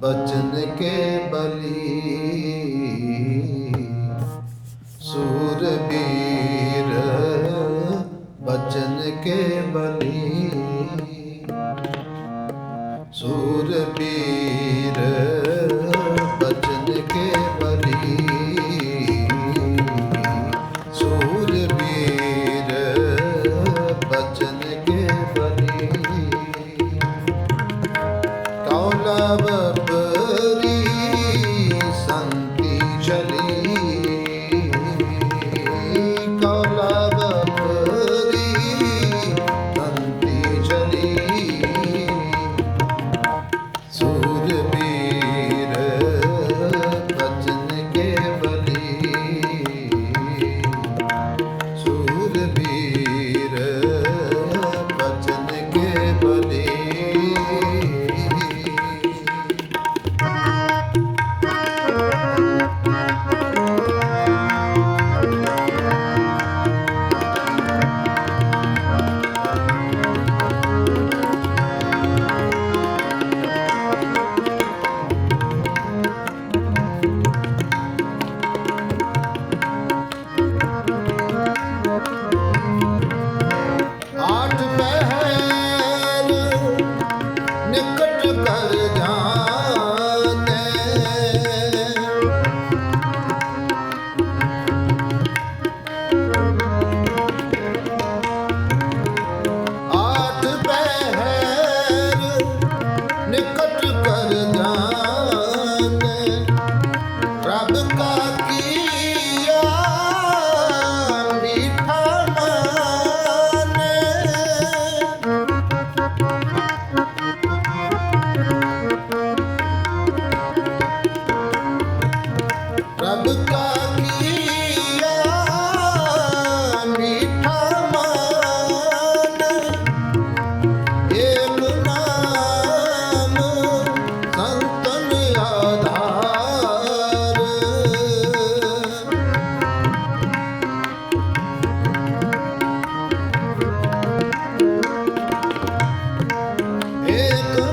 ਬਚਨ ਕੇ ਬਲੀ। ਸੂਰਬੀਰ ਬਚਨ ਕੇ ਬਲੀ। ਸੂਰਬੀਰ ਬਚਨ ਕੇ ਬਲੀ। ਸੂਰਬੀਰ ਬਚਨ ਕੇ ਬਲੀ। Yeah.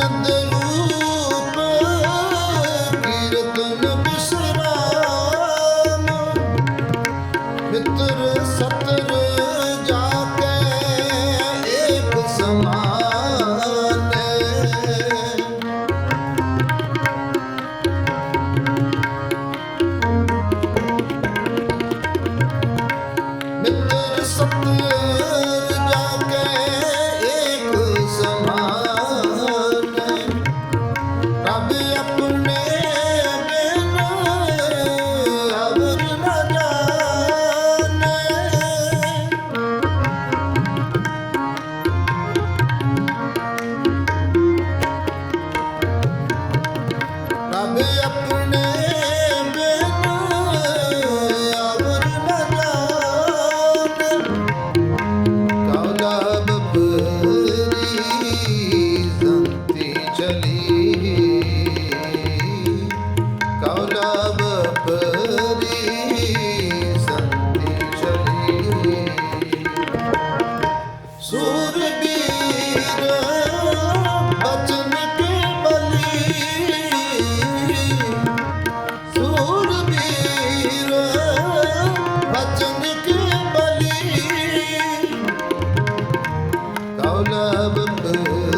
entender ਕੌਲਬ